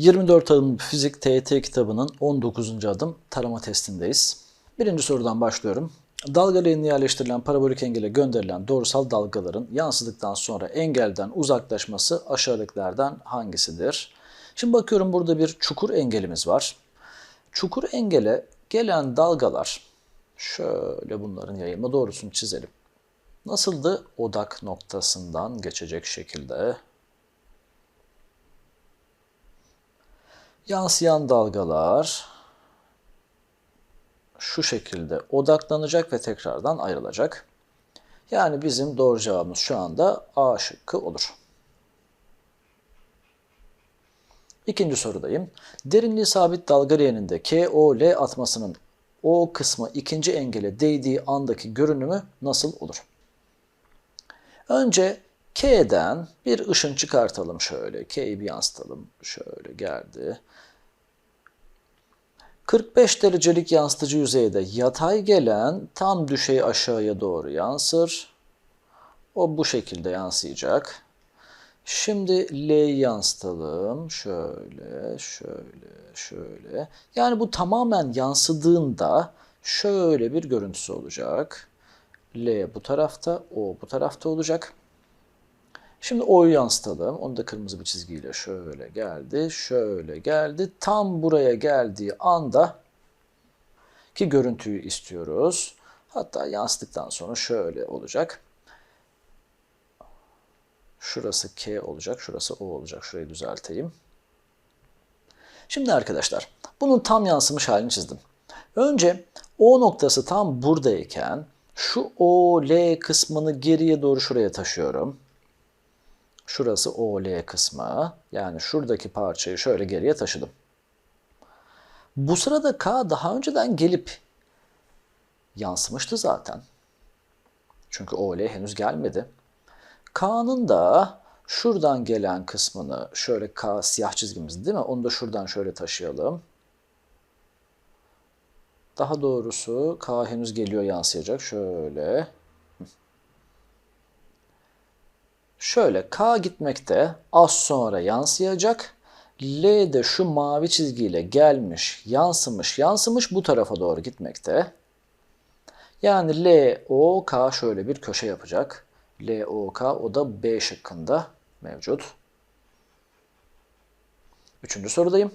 24 adım fizik TET kitabının 19. adım tarama testindeyiz. Birinci sorudan başlıyorum. Dalga leğenine yerleştirilen parabolik engele gönderilen doğrusal dalgaların yansıdıktan sonra engelden uzaklaşması aşağıdakilerden hangisidir? Şimdi bakıyorum burada bir çukur engelimiz var. Çukur engele gelen dalgalar şöyle bunların yayılma doğrusunu çizelim. Nasıldı? Odak noktasından geçecek şekilde Yansıyan dalgalar şu şekilde odaklanacak ve tekrardan ayrılacak. Yani bizim doğru cevabımız şu anda A şıkkı olur. İkinci sorudayım. Derinliği sabit dalga leğeninde KOL atmasının O kısmı ikinci engele değdiği andaki görünümü nasıl olur? Önce K'den bir ışın çıkartalım şöyle. K'yi bir yansıtalım. Şöyle geldi. 45 derecelik yansıtıcı yüzeyde yatay gelen tam düşey aşağıya doğru yansır. O bu şekilde yansıyacak. Şimdi L'yi yansıtalım. Şöyle, şöyle, şöyle. Yani bu tamamen yansıdığında şöyle bir görüntüsü olacak. L bu tarafta, O bu tarafta olacak. Şimdi O'yu yansıtalım. Onu da kırmızı bir çizgiyle şöyle geldi, şöyle geldi. Tam buraya geldiği anda ki görüntüyü istiyoruz. Hatta yansıdıktan sonra şöyle olacak. Şurası K olacak, şurası O olacak. Şurayı düzelteyim. Şimdi arkadaşlar, bunun tam yansımış halini çizdim. Önce O noktası tam buradayken şu O, L kısmını geriye doğru şuraya taşıyorum. Şurası OL kısmı. Yani şuradaki parçayı şöyle geriye taşıdım. Bu sırada K daha önceden gelip yansımıştı zaten. Çünkü OL henüz gelmedi. K'nın da şuradan gelen kısmını şöyle K siyah çizgimiz değil mi? Onu da şuradan şöyle taşıyalım. Daha doğrusu K henüz geliyor yansıyacak. Şöyle. Şöyle K gitmekte az sonra yansıyacak. L de şu mavi çizgiyle gelmiş, yansımış, yansımış bu tarafa doğru gitmekte. Yani L, O, K şöyle bir köşe yapacak. L, O, K o da B şıkkında mevcut. Üçüncü sorudayım.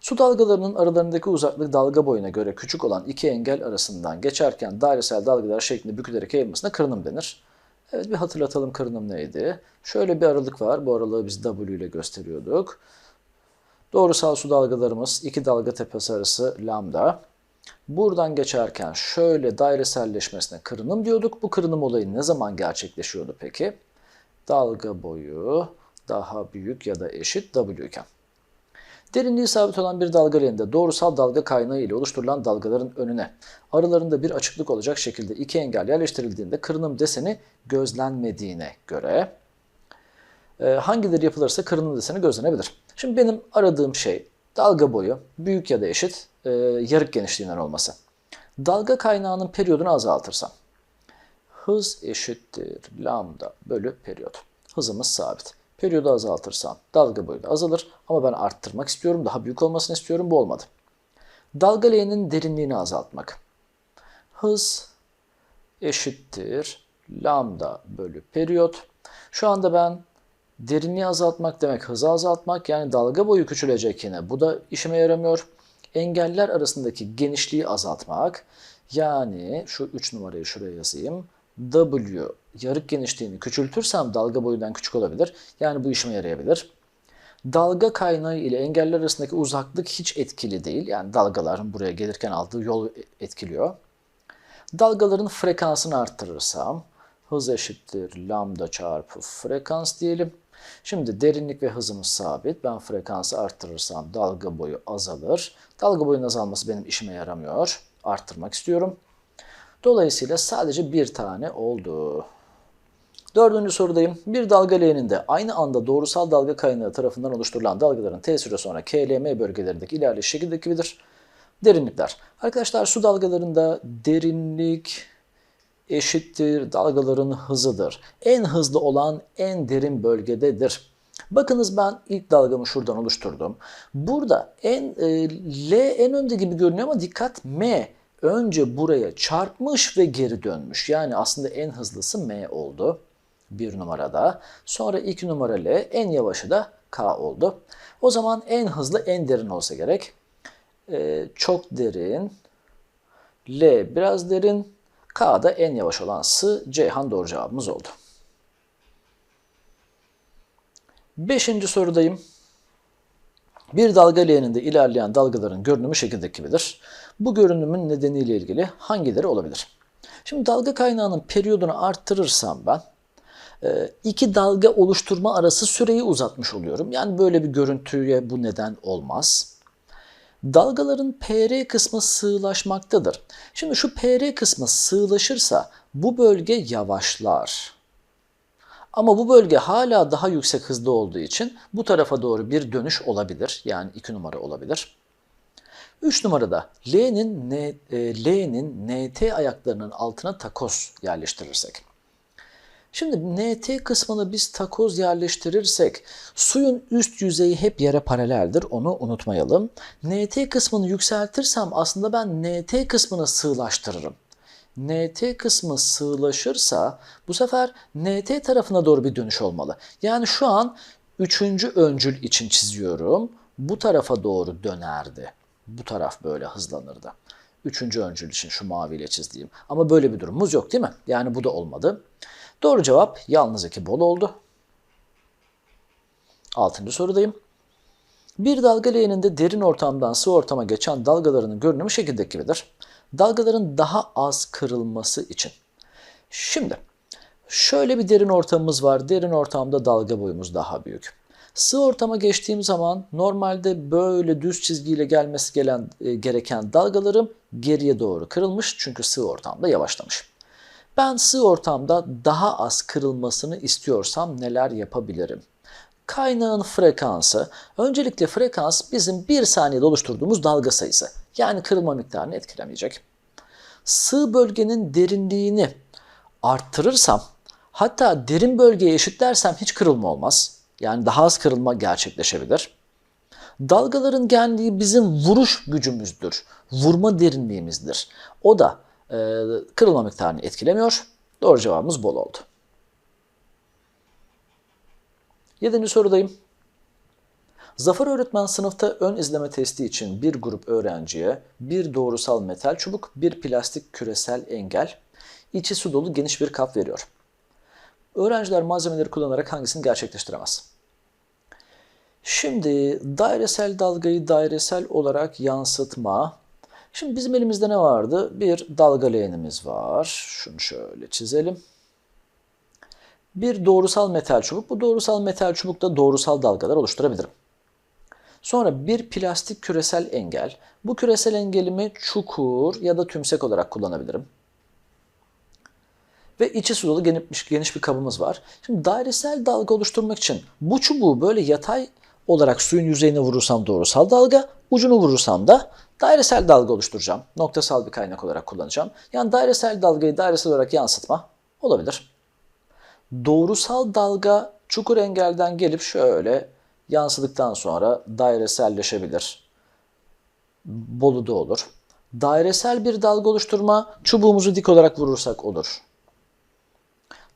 Su dalgalarının aralarındaki uzaklık dalga boyuna göre küçük olan iki engel arasından geçerken dairesel dalgalar şeklinde bükülerek yayılmasına kırınım denir. Evet bir hatırlatalım kırınım neydi? Şöyle bir aralık var. Bu aralığı biz W ile gösteriyorduk. Doğrusal su dalgalarımız iki dalga tepesi arası lambda. Buradan geçerken şöyle daireselleşmesine kırınım diyorduk. Bu kırınım olayı ne zaman gerçekleşiyordu peki? Dalga boyu daha büyük ya da eşit W iken. Derinliği sabit olan bir dalga leğeninde doğrusal dalga kaynağı ile oluşturulan dalgaların önüne aralarında bir açıklık olacak şekilde iki engel yerleştirildiğinde kırınım deseni gözlenmediğine göre e, hangileri yapılırsa kırınım deseni gözlenebilir. Şimdi benim aradığım şey dalga boyu büyük ya da eşit e, yarık genişliğinden olması. Dalga kaynağının periyodunu azaltırsam hız eşittir lambda bölü periyot. Hızımız sabit. Periyodu azaltırsam dalga boyu da azalır ama ben arttırmak istiyorum. Daha büyük olmasını istiyorum. Bu olmadı. Dalga leğenin derinliğini azaltmak. Hız eşittir lambda bölü periyot. Şu anda ben derinliği azaltmak demek hızı azaltmak yani dalga boyu küçülecek yine. Bu da işime yaramıyor. Engeller arasındaki genişliği azaltmak. Yani şu 3 numarayı şuraya yazayım. W yarık genişliğini küçültürsem dalga boyundan küçük olabilir. Yani bu işime yarayabilir. Dalga kaynağı ile engeller arasındaki uzaklık hiç etkili değil. Yani dalgaların buraya gelirken aldığı yol etkiliyor. Dalgaların frekansını arttırırsam hız eşittir lambda çarpı frekans diyelim. Şimdi derinlik ve hızımız sabit. Ben frekansı arttırırsam dalga boyu azalır. Dalga boyunun azalması benim işime yaramıyor. Arttırmak istiyorum. Dolayısıyla sadece bir tane oldu. Dördüncü sorudayım. Bir dalga leğeninde aynı anda doğrusal dalga kaynağı tarafından oluşturulan dalgaların T süre sonra KLM bölgelerindeki ilerleyiş şekildeki gibidir. Derinlikler. Arkadaşlar su dalgalarında derinlik eşittir dalgaların hızıdır. En hızlı olan en derin bölgededir. Bakınız ben ilk dalgamı şuradan oluşturdum. Burada en e, L en önde gibi görünüyor ama dikkat M önce buraya çarpmış ve geri dönmüş. Yani aslında en hızlısı M oldu bir numarada. Sonra iki numara L, en yavaşı da K oldu. O zaman en hızlı en derin olsa gerek. Ee, çok derin, L biraz derin, K da en yavaş olan S, Ceyhan doğru cevabımız oldu. Beşinci sorudayım. Bir dalga leğeninde ilerleyen dalgaların görünümü şekildeki gibidir. Bu görünümün nedeniyle ilgili hangileri olabilir? Şimdi dalga kaynağının periyodunu arttırırsam ben e, iki dalga oluşturma arası süreyi uzatmış oluyorum. Yani böyle bir görüntüye bu neden olmaz. Dalgaların PR kısmı sığlaşmaktadır. Şimdi şu PR kısmı sığlaşırsa bu bölge yavaşlar. Ama bu bölge hala daha yüksek hızda olduğu için bu tarafa doğru bir dönüş olabilir. Yani 2 numara olabilir. 3 numarada L'nin e, L'nin NT ayaklarının altına takoz yerleştirirsek. Şimdi NT kısmını biz takoz yerleştirirsek suyun üst yüzeyi hep yere paraleldir. Onu unutmayalım. NT kısmını yükseltirsem aslında ben NT kısmını sığlaştırırım. NT kısmı sığlaşırsa bu sefer NT tarafına doğru bir dönüş olmalı. Yani şu an üçüncü öncül için çiziyorum. Bu tarafa doğru dönerdi. Bu taraf böyle hızlanırdı. Üçüncü öncül için şu maviyle çizdiğim. Ama böyle bir durumumuz yok değil mi? Yani bu da olmadı. Doğru cevap yalnız iki bol oldu. Altıncı sorudayım. Bir dalga leğeninde derin ortamdan sıvı ortama geçen dalgalarının görünümü şekildeki gibidir. Dalgaların daha az kırılması için. Şimdi şöyle bir derin ortamımız var. Derin ortamda dalga boyumuz daha büyük. Sıvı ortama geçtiğim zaman normalde böyle düz çizgiyle gelmesi gelen, e, gereken dalgalarım geriye doğru kırılmış. Çünkü sıvı ortamda yavaşlamış. Ben sığ ortamda daha az kırılmasını istiyorsam neler yapabilirim? Kaynağın frekansı, öncelikle frekans bizim bir saniyede oluşturduğumuz dalga sayısı. Yani kırılma miktarını etkilemeyecek. Sığ bölgenin derinliğini arttırırsam, hatta derin bölgeye eşitlersem hiç kırılma olmaz. Yani daha az kırılma gerçekleşebilir. Dalgaların genliği bizim vuruş gücümüzdür. Vurma derinliğimizdir. O da e, kırılma miktarını etkilemiyor. Doğru cevabımız bol oldu. Yedinci sorudayım. Zafer öğretmen sınıfta ön izleme testi için bir grup öğrenciye bir doğrusal metal çubuk, bir plastik küresel engel, içi su dolu geniş bir kap veriyor. Öğrenciler malzemeleri kullanarak hangisini gerçekleştiremez? Şimdi dairesel dalgayı dairesel olarak yansıtma, Şimdi bizim elimizde ne vardı? Bir dalga leğenimiz var. Şunu şöyle çizelim. Bir doğrusal metal çubuk. Bu doğrusal metal çubukta doğrusal dalgalar oluşturabilirim. Sonra bir plastik küresel engel. Bu küresel engelimi çukur ya da tümsek olarak kullanabilirim. Ve içi su dolu geniş, geniş bir kabımız var. Şimdi dairesel dalga oluşturmak için bu çubuğu böyle yatay olarak suyun yüzeyine vurursam doğrusal dalga, ucunu vurursam da Dairesel dalga oluşturacağım. Noktasal bir kaynak olarak kullanacağım. Yani dairesel dalgayı dairesel olarak yansıtma olabilir. Doğrusal dalga çukur engelden gelip şöyle yansıdıktan sonra daireselleşebilir. Bolu'da olur. Dairesel bir dalga oluşturma çubuğumuzu dik olarak vurursak olur.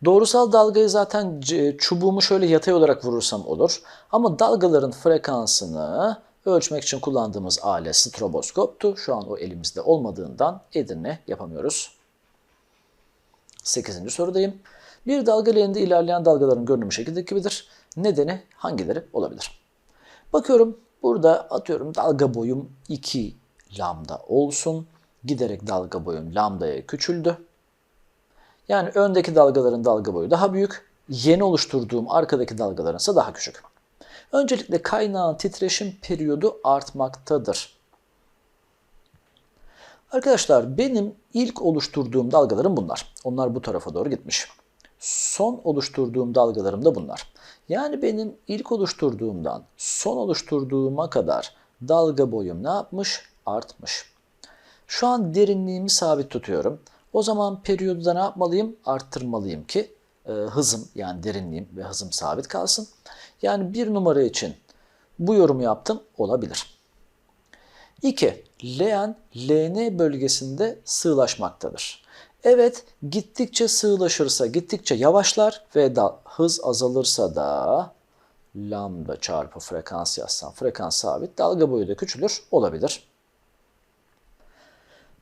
Doğrusal dalgayı zaten çubuğumu şöyle yatay olarak vurursam olur. Ama dalgaların frekansını ölçmek için kullandığımız alet stroboskoptu. Şu an o elimizde olmadığından Edirne yapamıyoruz. 8. sorudayım. Bir dalga leğeninde ilerleyen dalgaların görünümü şekildeki gibidir. Nedeni hangileri olabilir? Bakıyorum burada atıyorum dalga boyum 2 lambda olsun. Giderek dalga boyum lambdaya küçüldü. Yani öndeki dalgaların dalga boyu daha büyük. Yeni oluşturduğum arkadaki dalgaların ise daha küçük. Öncelikle kaynağın titreşim periyodu artmaktadır. Arkadaşlar benim ilk oluşturduğum dalgalarım bunlar. Onlar bu tarafa doğru gitmiş. Son oluşturduğum dalgalarım da bunlar. Yani benim ilk oluşturduğumdan son oluşturduğuma kadar dalga boyum ne yapmış? Artmış. Şu an derinliğimi sabit tutuyorum. O zaman periyodu da ne yapmalıyım? Arttırmalıyım ki e, hızım yani derinliğim ve hızım sabit kalsın. Yani bir numara için bu yorumu yaptım olabilir. 2. Leğen LN bölgesinde sığlaşmaktadır. Evet gittikçe sığlaşırsa gittikçe yavaşlar ve da hız azalırsa da lambda çarpı frekans yazsam frekans sabit dalga boyu da küçülür olabilir.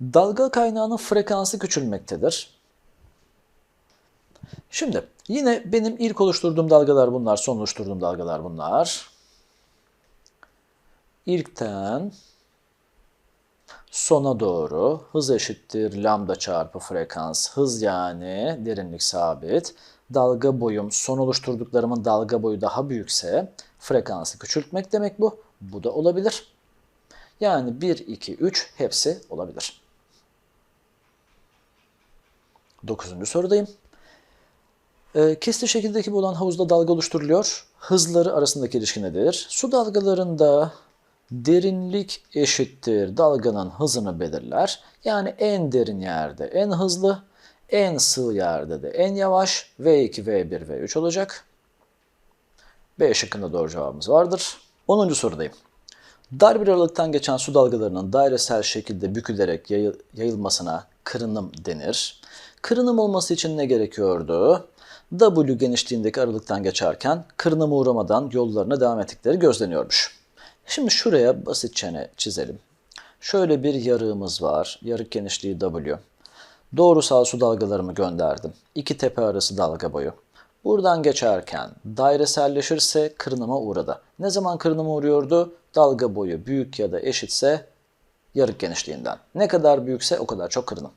Dalga kaynağının frekansı küçülmektedir. Şimdi yine benim ilk oluşturduğum dalgalar bunlar, son oluşturduğum dalgalar bunlar. İlkten sona doğru hız eşittir lambda çarpı frekans. Hız yani derinlik sabit. Dalga boyum son oluşturduklarımın dalga boyu daha büyükse frekansı küçültmek demek bu. Bu da olabilir. Yani 1, 2, 3 hepsi olabilir. Dokuzuncu sorudayım. E, kesli şekildeki olan havuzda dalga oluşturuluyor. Hızları arasındaki ilişki nedir? Su dalgalarında derinlik eşittir dalganın hızını belirler. Yani en derin yerde en hızlı, en sığ yerde de en yavaş V2, V1, V3 olacak. B şıkkında doğru cevabımız vardır. 10. sorudayım. Dar bir aralıktan geçen su dalgalarının dairesel şekilde bükülerek yayı- yayılmasına kırınım denir. Kırınım olması için ne gerekiyordu? W genişliğindeki aralıktan geçerken kırınıma uğramadan yollarına devam ettikleri gözleniyormuş. Şimdi şuraya basitçe çizelim. Şöyle bir yarığımız var. Yarık genişliği W. Doğrusal su dalgalarımı gönderdim. İki tepe arası dalga boyu. Buradan geçerken daireselleşirse kırınıma uğradı. Ne zaman kırınıma uğruyordu? Dalga boyu büyük ya da eşitse yarık genişliğinden. Ne kadar büyükse o kadar çok kırınım.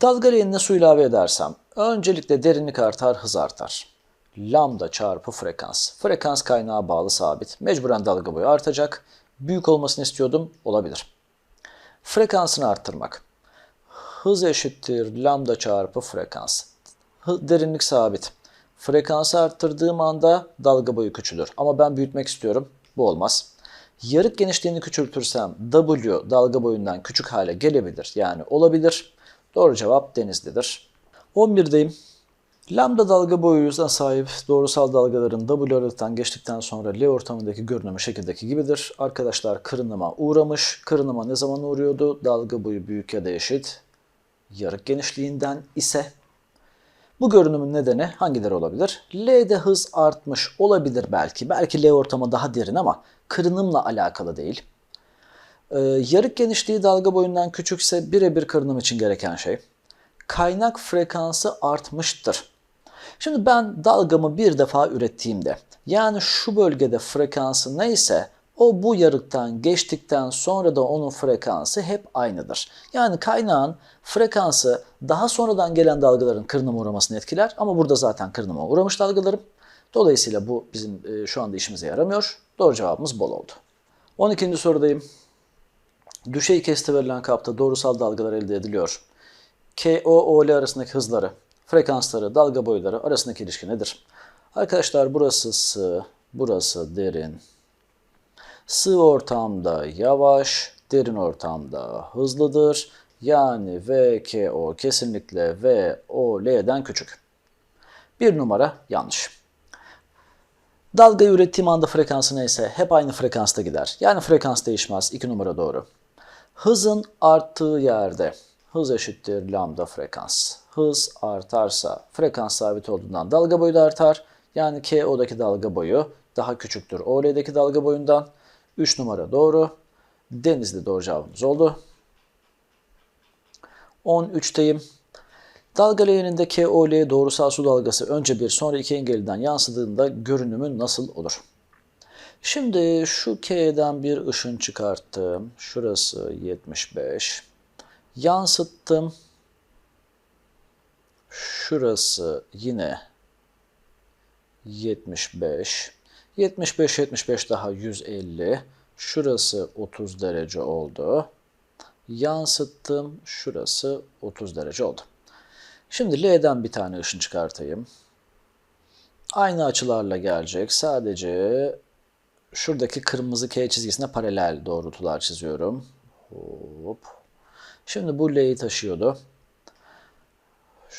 Dalga leğenine su ilave edersem öncelikle derinlik artar, hız artar. Lambda çarpı frekans. Frekans kaynağı bağlı sabit. Mecburen dalga boyu artacak. Büyük olmasını istiyordum. Olabilir. Frekansını arttırmak. Hız eşittir lambda çarpı frekans. Derinlik sabit. Frekansı arttırdığım anda dalga boyu küçülür. Ama ben büyütmek istiyorum. Bu olmaz. Yarık genişliğini küçültürsem W dalga boyundan küçük hale gelebilir. Yani olabilir. Doğru cevap Denizli'dir. 11'deyim. Lambda dalga boyuna sahip doğrusal dalgaların W aralıktan geçtikten sonra L ortamındaki görünümü şekildeki gibidir. Arkadaşlar kırınıma uğramış. Kırınıma ne zaman uğruyordu? Dalga boyu büyük ya da eşit. Yarık genişliğinden ise bu görünümün nedeni hangileri olabilir? L'de hız artmış olabilir belki. Belki L ortamı daha derin ama kırınımla alakalı değil. Ee, yarık genişliği dalga boyundan küçükse birebir kırınım için gereken şey. Kaynak frekansı artmıştır. Şimdi ben dalgamı bir defa ürettiğimde yani şu bölgede frekansı neyse o bu yarıktan geçtikten sonra da onun frekansı hep aynıdır. Yani kaynağın frekansı daha sonradan gelen dalgaların kırınıma uğramasını etkiler ama burada zaten kırınıma uğramış dalgalarım. Dolayısıyla bu bizim e, şu anda işimize yaramıyor. Doğru cevabımız bol oldu. 12. sorudayım. Düşey keste verilen kapta doğrusal dalgalar elde ediliyor. KO-OL arasındaki hızları, frekansları, dalga boyları arasındaki ilişki nedir? Arkadaşlar burası sığ, burası derin. Sığ ortamda yavaş, derin ortamda hızlıdır. Yani VKO kesinlikle VOL'den küçük. Bir numara yanlış. Dalgayı ürettiğim anda frekansı neyse hep aynı frekansta gider. Yani frekans değişmez. 2 numara doğru. Hızın arttığı yerde hız eşittir lambda frekans. Hız artarsa frekans sabit olduğundan dalga boyu da artar. Yani KO'daki dalga boyu daha küçüktür OL'deki dalga boyundan. 3 numara doğru. Denizli doğru cevabımız oldu. 13'teyim. Dalga leğeninde KOL doğrusal su dalgası önce bir sonra iki engeliden yansıdığında görünümü nasıl olur? Şimdi şu K'den bir ışın çıkarttım. Şurası 75. Yansıttım. Şurası yine 75. 75 75 daha 150. Şurası 30 derece oldu. Yansıttım. Şurası 30 derece oldu. Şimdi L'den bir tane ışın çıkartayım. Aynı açılarla gelecek. Sadece şuradaki kırmızı K çizgisine paralel doğrultular çiziyorum. Hop. Şimdi bu L'yi taşıyordu.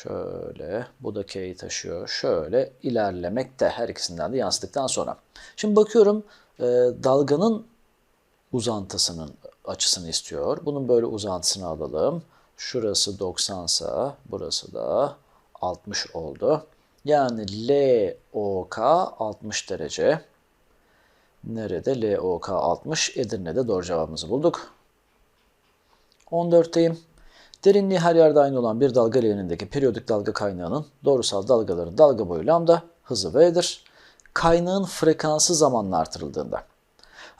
Şöyle, bu da K'yi taşıyor. Şöyle ilerlemek de her ikisinden de yansıdıktan sonra. Şimdi bakıyorum e, dalganın uzantısının açısını istiyor. Bunun böyle uzantısını alalım. Şurası 90 sa burası da 60 oldu. Yani LOK 60 derece. Nerede? LOK 60. Edirne'de doğru cevabımızı bulduk. 14'teyim. Derinliği her yerde aynı olan bir dalga leğenindeki periyodik dalga kaynağının doğrusal dalgaların dalga boyu lambda, hızı v'dir. Kaynağın frekansı zamanla artırıldığında.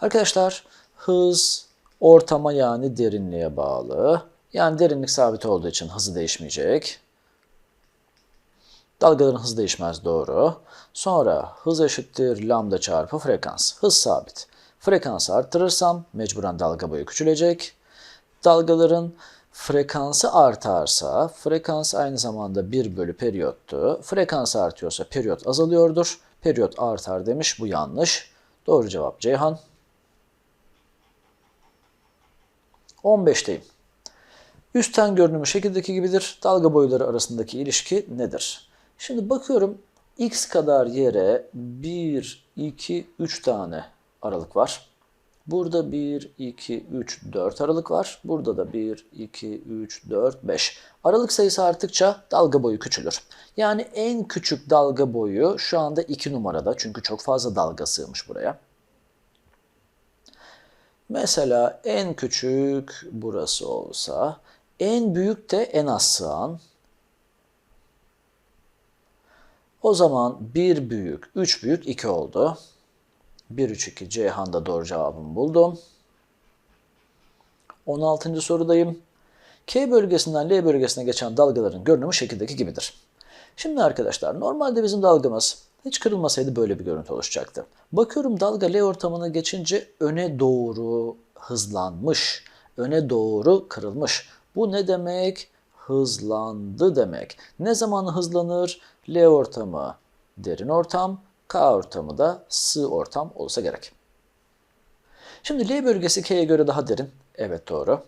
Arkadaşlar hız ortama yani derinliğe bağlı. Yani derinlik sabit olduğu için hızı değişmeyecek. Dalgaların hızı değişmez doğru. Sonra hız eşittir lambda çarpı frekans. Hız sabit. Frekansı arttırırsam mecburen dalga boyu küçülecek. Dalgaların frekansı artarsa, frekans aynı zamanda 1 bölü periyottu. Frekans artıyorsa periyot azalıyordur. Periyot artar demiş, bu yanlış. Doğru cevap Ceyhan. 15'teyim. Üstten görünümü şekildeki gibidir. Dalga boyları arasındaki ilişki nedir? Şimdi bakıyorum x kadar yere 1, 2, 3 tane aralık var. Burada 1, 2, 3, 4 aralık var. Burada da 1, 2, 3, 4, 5. Aralık sayısı arttıkça dalga boyu küçülür. Yani en küçük dalga boyu şu anda 2 numarada. Çünkü çok fazla dalga sığmış buraya. Mesela en küçük burası olsa, en büyük de en az sığan. O zaman 1 büyük, 3 büyük 2 oldu. 1, 3, 2 Ceyhan'da doğru cevabımı buldum. 16. sorudayım. K bölgesinden L bölgesine geçen dalgaların görünümü şekildeki gibidir. Şimdi arkadaşlar normalde bizim dalgamız hiç kırılmasaydı böyle bir görüntü oluşacaktı. Bakıyorum dalga L ortamına geçince öne doğru hızlanmış, öne doğru kırılmış. Bu ne demek? Hızlandı demek. Ne zaman hızlanır? L ortamı derin ortam, K ortamı da sığ ortam olsa gerek. Şimdi L bölgesi K'ye göre daha derin. Evet doğru.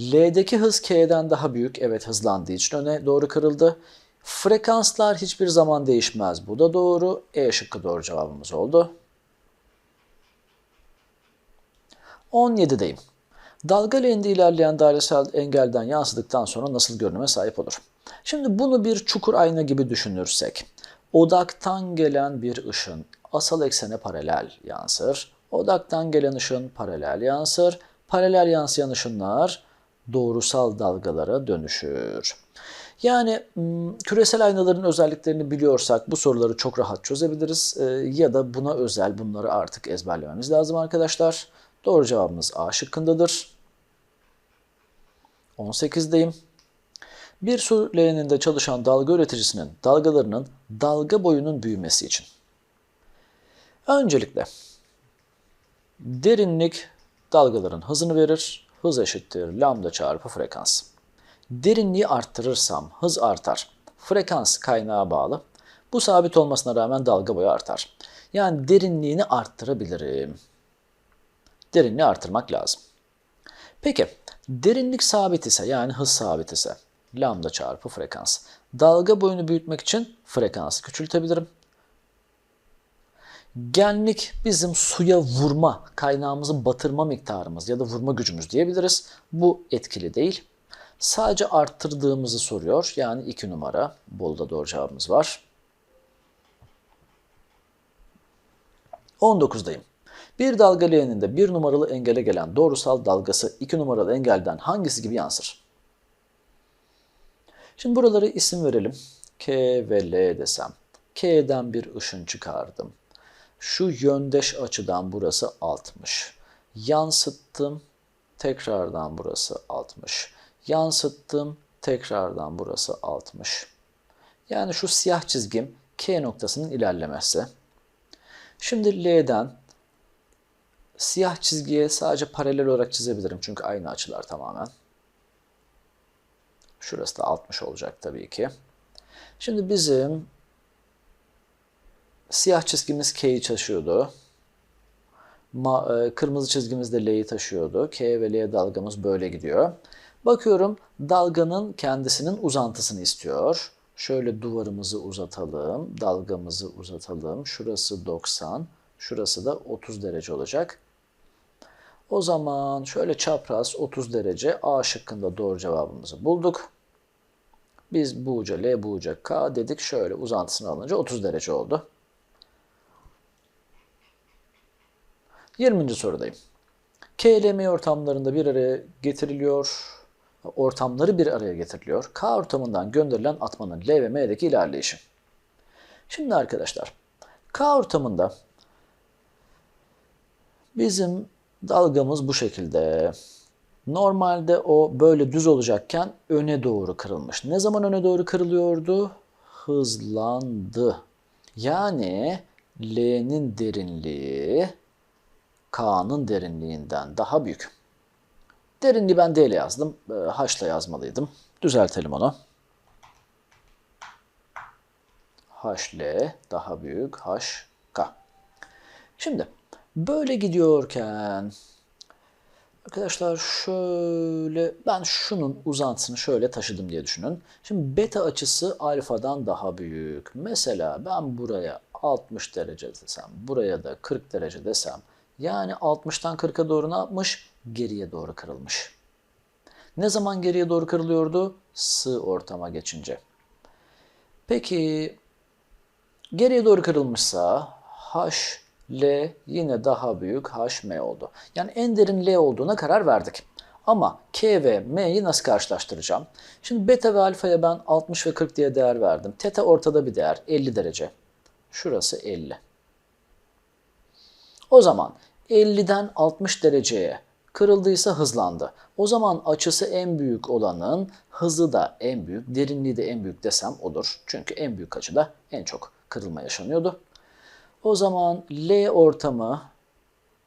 L'deki hız K'den daha büyük. Evet hızlandığı için öne doğru kırıldı. Frekanslar hiçbir zaman değişmez. Bu da doğru. E şıkkı doğru cevabımız oldu. 17'deyim. Dalga leğende ilerleyen dairesel engelden yansıdıktan sonra nasıl görünüme sahip olur? Şimdi bunu bir çukur ayna gibi düşünürsek, odaktan gelen bir ışın asal eksene paralel yansır. Odaktan gelen ışın paralel yansır. Paralel yansıyan ışınlar doğrusal dalgalara dönüşür. Yani küresel aynaların özelliklerini biliyorsak bu soruları çok rahat çözebiliriz. Ya da buna özel bunları artık ezberlememiz lazım arkadaşlar. Doğru cevabımız A şıkkındadır. 18'deyim. Bir su leğeninde çalışan dalga üreticisinin dalgalarının dalga boyunun büyümesi için. Öncelikle derinlik dalgaların hızını verir. Hız eşittir lambda çarpı frekans. Derinliği arttırırsam hız artar. Frekans kaynağa bağlı. Bu sabit olmasına rağmen dalga boyu artar. Yani derinliğini arttırabilirim. Derinliği artırmak lazım. Peki derinlik sabit ise yani hız sabit ise lambda çarpı frekans. Dalga boyunu büyütmek için frekansı küçültebilirim. Genlik bizim suya vurma, kaynağımızı batırma miktarımız ya da vurma gücümüz diyebiliriz. Bu etkili değil. Sadece arttırdığımızı soruyor. Yani 2 numara. Bolda doğru cevabımız var. 19'dayım. Bir dalga leğeninde bir numaralı engele gelen doğrusal dalgası 2 numaralı engelden hangisi gibi yansır? Şimdi buraları isim verelim. K ve L desem. K'den bir ışın çıkardım. Şu yöndeş açıdan burası 60. Yansıttım. Tekrardan burası 60. Yansıttım. Tekrardan burası 60. Yani şu siyah çizgim K noktasının ilerlemesi. Şimdi L'den siyah çizgiye sadece paralel olarak çizebilirim. Çünkü aynı açılar tamamen. Şurası da 60 olacak tabii ki. Şimdi bizim siyah çizgimiz K'yi taşıyordu. Ma, e, kırmızı çizgimiz de L'yi taşıyordu. K ve L dalgamız böyle gidiyor. Bakıyorum dalganın kendisinin uzantısını istiyor. Şöyle duvarımızı uzatalım, dalgamızı uzatalım. Şurası 90, şurası da 30 derece olacak. O zaman şöyle çapraz 30 derece A şıkkında doğru cevabımızı bulduk. Biz bu uca L bu uca K dedik. Şöyle uzantısını alınca 30 derece oldu. 20. sorudayım. KLM ortamlarında bir araya getiriliyor. Ortamları bir araya getiriliyor. K ortamından gönderilen atmanın L ve M'deki ilerleyişi. Şimdi arkadaşlar K ortamında bizim dalgamız bu şekilde. Normalde o böyle düz olacakken öne doğru kırılmış. Ne zaman öne doğru kırılıyordu? Hızlandı. Yani L'nin derinliği K'nın derinliğinden daha büyük. Derinliği ben D ile yazdım. E, H ile yazmalıydım. Düzeltelim onu. H L daha büyük H K. Şimdi böyle gidiyorken arkadaşlar şöyle ben şunun uzantısını şöyle taşıdım diye düşünün. Şimdi beta açısı alfadan daha büyük. Mesela ben buraya 60 derece desem, buraya da 40 derece desem yani 60'tan 40'a doğru ne yapmış? Geriye doğru kırılmış. Ne zaman geriye doğru kırılıyordu? Sığ ortama geçince. Peki geriye doğru kırılmışsa H, L yine daha büyük HM oldu. Yani en derin L olduğuna karar verdik. Ama K ve M'yi nasıl karşılaştıracağım? Şimdi beta ve alfaya ben 60 ve 40 diye değer verdim. Teta ortada bir değer 50 derece. Şurası 50. O zaman 50'den 60 dereceye kırıldıysa hızlandı. O zaman açısı en büyük olanın hızı da en büyük, derinliği de en büyük desem olur. Çünkü en büyük açıda en çok kırılma yaşanıyordu. O zaman L ortamı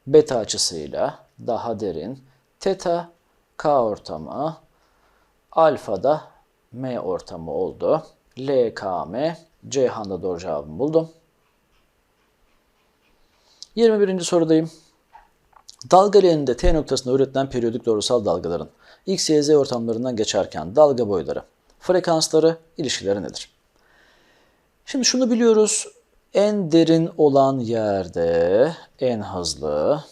beta açısıyla daha derin, teta K ortamı, alfa da M ortamı oldu. L, K, M, Ceyhan'da doğru cevabımı buldum. 21. sorudayım. Dalga T noktasında üretilen periyodik doğrusal dalgaların X, Y, Z ortamlarından geçerken dalga boyları, frekansları, ilişkileri nedir? Şimdi şunu biliyoruz. En derin olan yerde en hızlı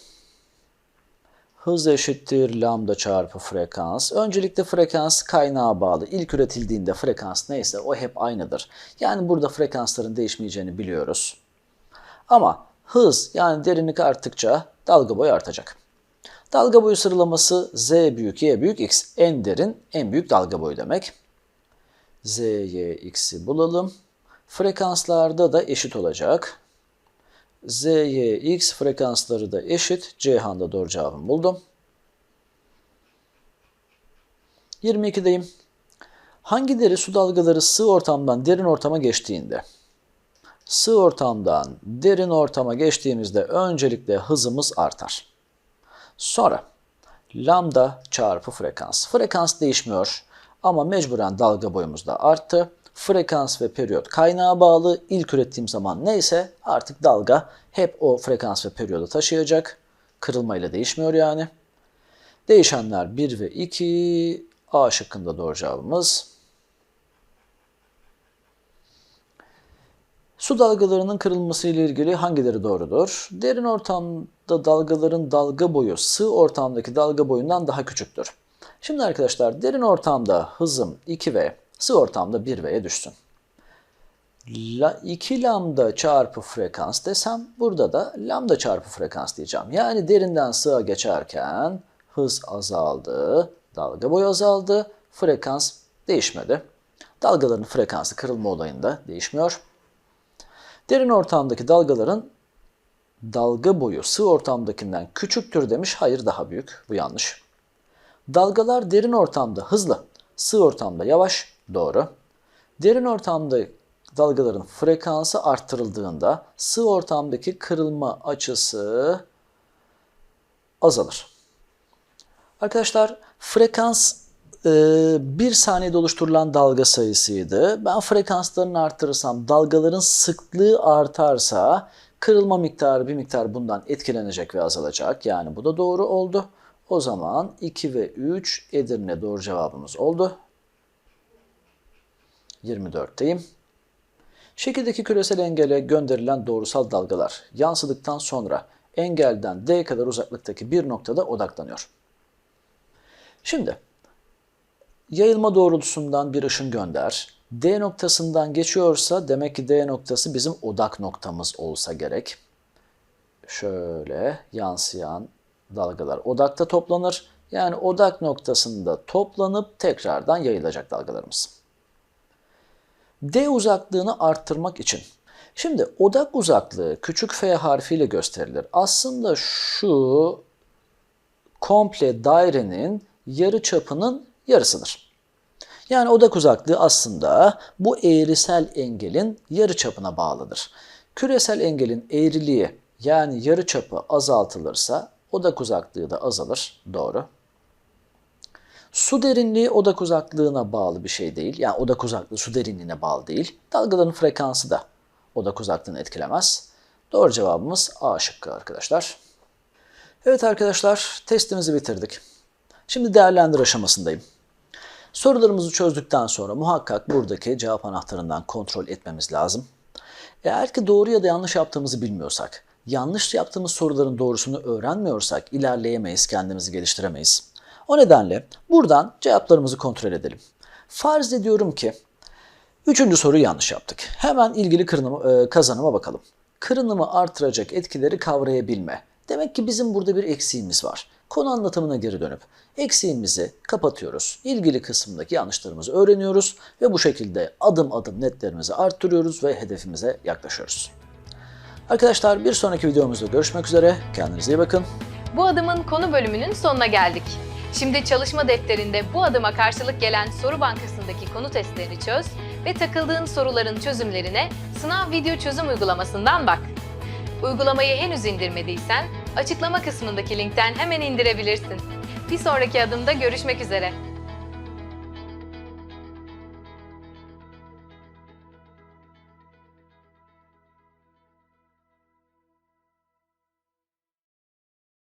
hız eşittir lambda çarpı frekans. Öncelikle frekans kaynağa bağlı. İlk üretildiğinde frekans neyse o hep aynıdır. Yani burada frekansların değişmeyeceğini biliyoruz. Ama hız yani derinlik arttıkça dalga boyu artacak. Dalga boyu sıralaması Z büyük, Y büyük, X. En derin, en büyük dalga boyu demek. Z, Y, X'i bulalım. Frekanslarda da eşit olacak. Z, Y, X frekansları da eşit. Ceyhan'da doğru cevabımı buldum. 22'deyim. Hangileri su dalgaları sığ ortamdan derin ortama geçtiğinde? Sığ ortamdan derin ortama geçtiğimizde öncelikle hızımız artar. Sonra lambda çarpı frekans. Frekans değişmiyor ama mecburen dalga boyumuz da arttı. Frekans ve periyot kaynağa bağlı. İlk ürettiğim zaman neyse artık dalga hep o frekans ve periyodu taşıyacak. Kırılmayla değişmiyor yani. Değişenler 1 ve 2. A şıkkında doğru cevabımız. Su dalgalarının kırılması ile ilgili hangileri doğrudur? Derin ortamda dalgaların dalga boyu sığ ortamdaki dalga boyundan daha küçüktür. Şimdi arkadaşlar derin ortamda hızım 2V, sığ ortamda 1V'ye düşsün. 2 lambda çarpı frekans desem burada da lambda çarpı frekans diyeceğim. Yani derinden sığa geçerken hız azaldı, dalga boyu azaldı, frekans değişmedi. Dalgaların frekansı kırılma olayında değişmiyor. Derin ortamdaki dalgaların dalga boyu sığ ortamdakinden küçüktür demiş. Hayır daha büyük. Bu yanlış. Dalgalar derin ortamda hızlı, sığ ortamda yavaş. Doğru. Derin ortamda dalgaların frekansı arttırıldığında sığ ortamdaki kırılma açısı azalır. Arkadaşlar frekans e, bir saniyede oluşturulan dalga sayısıydı. Ben frekanslarını arttırırsam dalgaların sıklığı artarsa kırılma miktarı bir miktar bundan etkilenecek ve azalacak. Yani bu da doğru oldu. O zaman 2 ve 3 Edirne doğru cevabımız oldu. 24'teyim. Şekildeki küresel engele gönderilen doğrusal dalgalar yansıdıktan sonra engelden D kadar uzaklıktaki bir noktada odaklanıyor. Şimdi yayılma doğrultusundan bir ışın gönder. D noktasından geçiyorsa demek ki D noktası bizim odak noktamız olsa gerek. Şöyle yansıyan dalgalar odakta toplanır. Yani odak noktasında toplanıp tekrardan yayılacak dalgalarımız. D uzaklığını arttırmak için. Şimdi odak uzaklığı küçük f harfiyle gösterilir. Aslında şu komple dairenin yarı çapının yarısıdır. Yani odak uzaklığı aslında bu eğrisel engelin yarı çapına bağlıdır. Küresel engelin eğriliği yani yarı çapı azaltılırsa odak uzaklığı da azalır. Doğru. Su derinliği odak uzaklığına bağlı bir şey değil. Yani odak uzaklığı su derinliğine bağlı değil. Dalgaların frekansı da odak uzaklığını etkilemez. Doğru cevabımız A şıkkı arkadaşlar. Evet arkadaşlar testimizi bitirdik. Şimdi değerlendir aşamasındayım. Sorularımızı çözdükten sonra muhakkak buradaki cevap anahtarından kontrol etmemiz lazım. Eğer ki doğru ya da yanlış yaptığımızı bilmiyorsak, yanlış yaptığımız soruların doğrusunu öğrenmiyorsak ilerleyemeyiz, kendimizi geliştiremeyiz. O nedenle buradan cevaplarımızı kontrol edelim. Farz ediyorum ki üçüncü soruyu yanlış yaptık. Hemen ilgili kırınımı, e, kazanıma bakalım. Kırınımı artıracak etkileri kavrayabilme. Demek ki bizim burada bir eksiğimiz var. Konu anlatımına geri dönüp eksiğimizi kapatıyoruz. İlgili kısımdaki yanlışlarımızı öğreniyoruz ve bu şekilde adım adım netlerimizi arttırıyoruz ve hedefimize yaklaşıyoruz. Arkadaşlar bir sonraki videomuzda görüşmek üzere. Kendinize iyi bakın. Bu adımın konu bölümünün sonuna geldik. Şimdi çalışma defterinde bu adıma karşılık gelen soru bankasındaki konu testlerini çöz ve takıldığın soruların çözümlerine sınav video çözüm uygulamasından bak. Uygulamayı henüz indirmediysen açıklama kısmındaki linkten hemen indirebilirsin. Bir sonraki adımda görüşmek üzere.